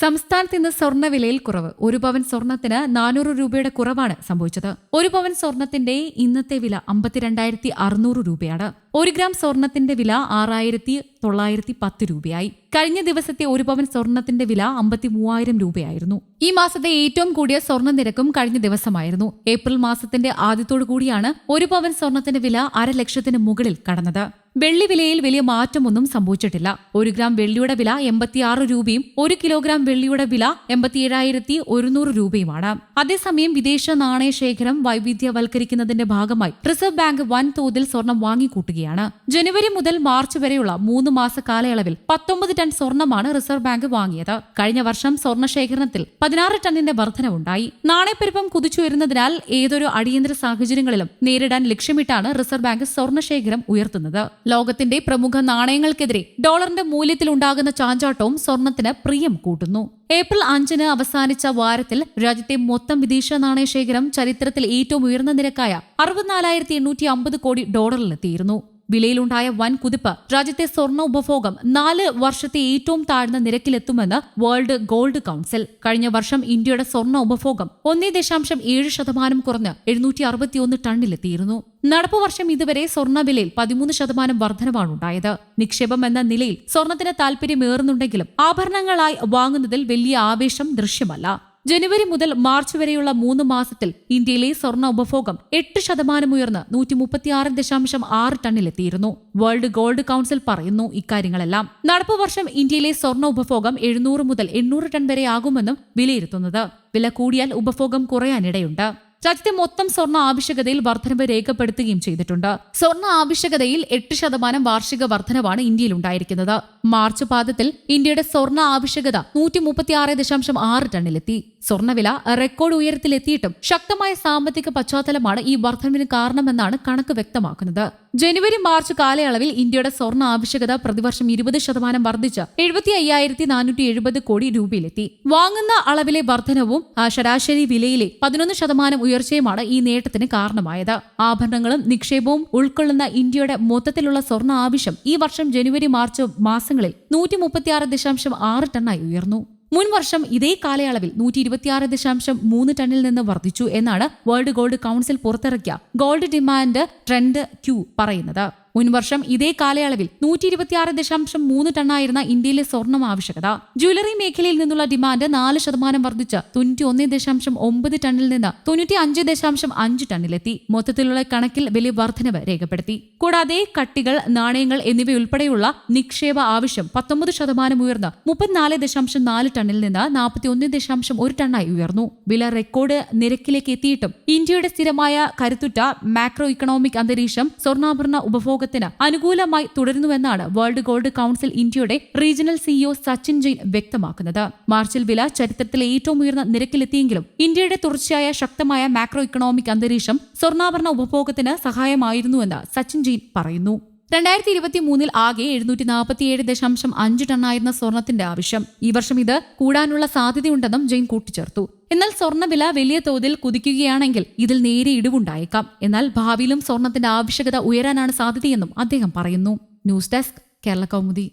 സംസ്ഥാനത്ത് ഇന്ന് സ്വർണവിലയിൽ കുറവ്. ഒരു പവൻ സ്വർണത്തിന് നാനൂറ് രൂപയുടെ കുറവാണ് സംഭവിച്ചത്. ഒരു പവൻ സ്വർണത്തിന്റെ ഇന്നത്തെ വില അമ്പത്തിരണ്ടായിരത്തി അറുന്നൂറ് രൂപയാണ്. ഒരു ഗ്രാം സ്വർണത്തിന്റെ വില ആറായിരത്തി തൊള്ളായിരത്തി പത്ത് രൂപയായി. കഴിഞ്ഞ ദിവസത്തെ ഒരു പവൻ സ്വർണത്തിന്റെ വില അമ്പത്തി മൂവായിരം രൂപയായിരുന്നു. ഈ മാസത്തെ ഏറ്റവും കൂടിയ സ്വർണ നിരക്കും കഴിഞ്ഞ ദിവസമായിരുന്നു. ഏപ്രിൽ മാസത്തിന്റെ ആദ്യത്തോടു കൂടിയാണ് ഒരു പവൻ സ്വർണത്തിന്റെ വില അര ലക്ഷത്തിന് മുകളിൽ കടന്നത്. വെള്ളി വിലയിൽ വലിയ മാറ്റമൊന്നും സംഭവിച്ചിട്ടില്ല. ഒരു ഗ്രാം വെള്ളിയുടെ വില എൺപത്തിയാറ് രൂപയും ഒരു കിലോഗ്രാം വെള്ളിയുടെ വില എൺപത്തിയേഴായിരത്തി ഒരുന്നൂറ് രൂപയുമാണ്. അതേസമയം വിദേശ നാണയ ശേഖരം വൈവിധ്യവൽക്കരിക്കുന്നതിന്റെ ഭാഗമായി റിസർവ് ബാങ്ക് വൻതോതിൽ സ്വർണം വാങ്ങിക്കൂട്ടുകയാണ്. ജനുവരി മുതൽ മാർച്ച് വരെയുള്ള മൂന്ന് മാസ കാലയളവിൽ പത്തൊമ്പത് ടൺ സ്വർണമാണ് റിസർവ് ബാങ്ക് വാങ്ങിയത്. കഴിഞ്ഞ വർഷം സ്വർണ ശേഖരണത്തിൽ പതിനാറ് ടണ്ണിന്റെ വർധനവുണ്ടായി. നാണയപ്പെരുപ്പം കുതിച്ചുയരുന്നതിനാൽ ഏതൊരു അടിയന്തര സാഹചര്യങ്ങളിലും നേരിടാൻ ലക്ഷ്യമിട്ടാണ് റിസർവ് ബാങ്ക് സ്വർണ ശേഖരം ഉയർത്തുന്നത്. ലോകത്തിന്റെ പ്രമുഖ നാണയങ്ങൾക്കെതിരെ ഡോളറിന്റെ മൂല്യത്തിലുണ്ടാകുന്ന ചാഞ്ചാട്ടവും സ്വർണത്തിന് പ്രിയം കൂട്ടുന്നു. ഏപ്രിൽ അഞ്ചിന് അവസാനിച്ച വാരത്തിൽ രാജ്യത്തെ മൊത്തം വിദേശ നാണയ ശേഖരം ചരിത്രത്തിൽ ഏറ്റവും ഉയർന്ന നിരക്കായ അറുപത്തിനാലായിരത്തി എണ്ണൂറ്റി അമ്പത് കോടി ഡോളറിലെത്തിയിരുന്നു വിലയിലുണ്ടായ വൻ കുതിപ്പ് രാജ്യത്തെ സ്വർണ ഉപഭോഗം നാല് വർഷത്തെ ഏറ്റവും താഴ്ന്ന നിരക്കിലെത്തുമെന്ന് വേൾഡ് ഗോൾഡ് കൌൺസിൽ. കഴിഞ്ഞ വർഷം ഇന്ത്യയുടെ സ്വർണ ഉപഭോഗം ഒന്നേ ദശാംശം ഏഴ് ശതമാനം കുറഞ്ഞ് എഴുന്നൂറ്റി അറുപത്തിയൊന്ന് ടണ്ണിലെത്തിയിരുന്നു. നടപ്പു വർഷം ഇതുവരെ സ്വർണ വിലയിൽ പതിമൂന്ന് ശതമാനം വർധനമാണ് ഉണ്ടായത് നിക്ഷേപം എന്ന നിലയിൽ സ്വർണത്തിന് താൽപര്യമേറുന്നുണ്ടെങ്കിലും ആഭരണങ്ങളായി വാങ്ങുന്നതിൽ വലിയ ആവേശം ദൃശ്യമല്ല. ജനുവരി മുതൽ മാർച്ച് വരെയുള്ള മൂന്ന് മാസത്തിൽ ഇന്ത്യയിലെ സ്വർണ ഉപഭോഗം എട്ട് ശതമാനം ഉയർന്ന് നൂറ്റി മുപ്പത്തിയാറ് ദശാംശം ആറ് ടണ്ണിലെത്തിയിരുന്നു. വേൾഡ് ഗോൾഡ് കൌൺസിൽ പറയുന്നു ഇക്കാര്യങ്ങളെല്ലാം. നടപ്പ് വർഷം ഇന്ത്യയിലെ സ്വർണ ഉപഭോഗം എഴുന്നൂറ് മുതൽ എണ്ണൂറ് ടൺ വരെ ആകുമെന്നും വിലയിരുത്തുന്നത്. വില കൂടിയാൽ ഉപഭോഗം കുറയാനിടയുണ്ട്. രാജ്യത്തെ മൊത്തം സ്വർണ ആവശ്യകതയിൽ വർധനവ് രേഖപ്പെടുത്തുകയും ചെയ്തിട്ടുണ്ട്. സ്വർണ ആവശ്യകതയിൽ എട്ട് ശതമാനം വാർഷിക വർധനവാണ് ഇന്ത്യയിൽ ഉണ്ടായിരിക്കുന്നത്. മാർച്ച് പാദത്തിൽ ഇന്ത്യയുടെ സ്വർണ ആവശ്യകത നൂറ്റി മുപ്പത്തിയാറ് ദശാംശം ആറ് ടണ്ണിലെത്തി. സ്വർണവില റെക്കോർഡ് ഉയരത്തിലെത്തിയിട്ടും ശക്തമായ സാമ്പത്തിക പശ്ചാത്തലമാണ് ഈ വർധനവിന് കാരണമെന്നാണ് കണക്ക് വ്യക്തമാക്കുന്നത്. ജനുവരി മാർച്ച് കാലയളവിൽ ഇന്ത്യയുടെ സ്വർണ ആവശ്യകത പ്രതിവർഷം ഇരുപത് ശതമാനം വർദ്ധിച്ച് എഴുപത്തി അയ്യായിരത്തി നാനൂറ്റി എഴുപത് കോടി രൂപയിലെത്തി. വാങ്ങുന്ന അളവിലെ വർധനവും ശരാശരി വിലയിലെ പതിനൊന്ന് ശതമാനം ഉയർച്ചയുമാണ് ഈ നേട്ടത്തിന് കാരണമായത്. ആഭരണങ്ങളും നിക്ഷേപവും ഉൾക്കൊള്ളുന്ന ഇന്ത്യയുടെ മൊത്തത്തിലുള്ള സ്വർണ ആവശ്യം ഈ വർഷം ജനുവരി മാർച്ച് മാസങ്ങളിൽ നൂറ്റി മുപ്പത്തിയാറ് ദശാംശം ആറ് ടണ്ണായി ഉയർന്നു. മുൻ വർഷം ഇതേ കാലയളവിൽ നൂറ്റി ഇരുപത്തിയാറ് ദശാംശം മൂന്ന് ടണ്ണിൽ നിന്ന് വർദ്ധിച്ചു എന്നാണ് വേൾഡ് ഗോൾഡ് കൗൺസിൽ പുറത്തിറക്കിയ ഗോൾഡ് ഡിമാൻഡ് ട്രെൻഡ് ക്യൂ പറയുന്നത്. മുൻവർഷം ഇതേ കാലയളവിൽ നൂറ്റി ഇരുപത്തിയാറ് ദശാംശം മൂന്ന് ടണ്ണായിരുന്ന ഇന്ത്യയിലെ സ്വർണം ആവശ്യകത. ജ്വല്ലറി മേഖലയിൽ നിന്നുള്ള ഡിമാൻഡ് നാല് ശതമാനം വർദ്ധിച്ച് തൊണ്ണൂറ്റി ഒന്ന് ദശാംശം ഒമ്പത് ടണ്ണിൽ നിന്ന് തൊണ്ണൂറ്റി അഞ്ച് ദശാംശം അഞ്ച് ടണ്ണിലെത്തി. മൊത്തത്തിലുള്ള കണക്കിൽ വലിയ വർധനവ് രേഖപ്പെടുത്തി. കൂടാതെ കട്ടികൾ നാണയങ്ങൾ എന്നിവയുൾപ്പെടെയുള്ള നിക്ഷേപ ആവശ്യം പത്തൊമ്പത് ശതമാനം ഉയർന്ന് മുപ്പത്തിനാല് ദശാംശം നാല് ടണ്ണിൽ നിന്ന് നാൽപ്പത്തി ഒന്ന് ദശാംശം ഒരു ടണ്ണായി ഉയർന്നു. വില റെക്കോർഡ് നിരക്കിലേക്ക് എത്തിയിട്ടും ഇന്ത്യയുടെ സ്ഥിരമായ കരുത്തുറ്റ മാക്രോ ഇക്കണോമിക് അന്തരീക്ഷം സ്വർണാഭരണ ഉപഭോഗത്തിന് അനുകൂലമായി തുടരുന്നുവെന്നാണ് വേൾഡ് ഗോൾഡ് കൌൺസിൽ ഇന്ത്യയുടെ റീജിയണൽ സിഇഒ സച്ചിൻ ജെയിൻ വ്യക്തമാക്കുന്നത്. മാർച്ചിൽ വില ചരിത്രത്തിലെ ഏറ്റവും ഉയർന്ന നിരക്കിലെത്തിയെങ്കിലും ഇന്ത്യയുടെ തുടർച്ചയായ ശക്തമായ മാക്രോ ഇക്കണോമിക് അന്തരീക്ഷം സ്വർണാഭരണ ഉപഭോഗത്തിന് സഹായമായിരുന്നുവെന്ന് സച്ചിൻ ജെയിൻ പറയുന്നു. രണ്ടായിരത്തി ഇരുപത്തി മൂന്നിൽ ആകെ എഴുന്നൂറ്റി നാൽപ്പത്തിയേഴ് ദശാംശം അഞ്ച് ടണ്ണായിരുന്ന സ്വർണത്തിന്റെ ആവശ്യം. ഈ വർഷം ഇത് കൂടാനുള്ള സാധ്യതയുണ്ടെന്നും ജെയിൻ കൂട്ടിച്ചേർത്തു. എന്നാൽ സ്വർണവില വലിയ തോതിൽ കുതിക്കുകയാണെങ്കിൽ ഇതിൽ നേരെ ഇടിവുണ്ടായേക്കാം. എന്നാൽ ഭാവിയിലും സ്വർണത്തിന്റെ ആവശ്യകത ഉയരാനാണ് സാധ്യതയെന്നും അദ്ദേഹം പറയുന്നു. News desk Kerala Kaumudi.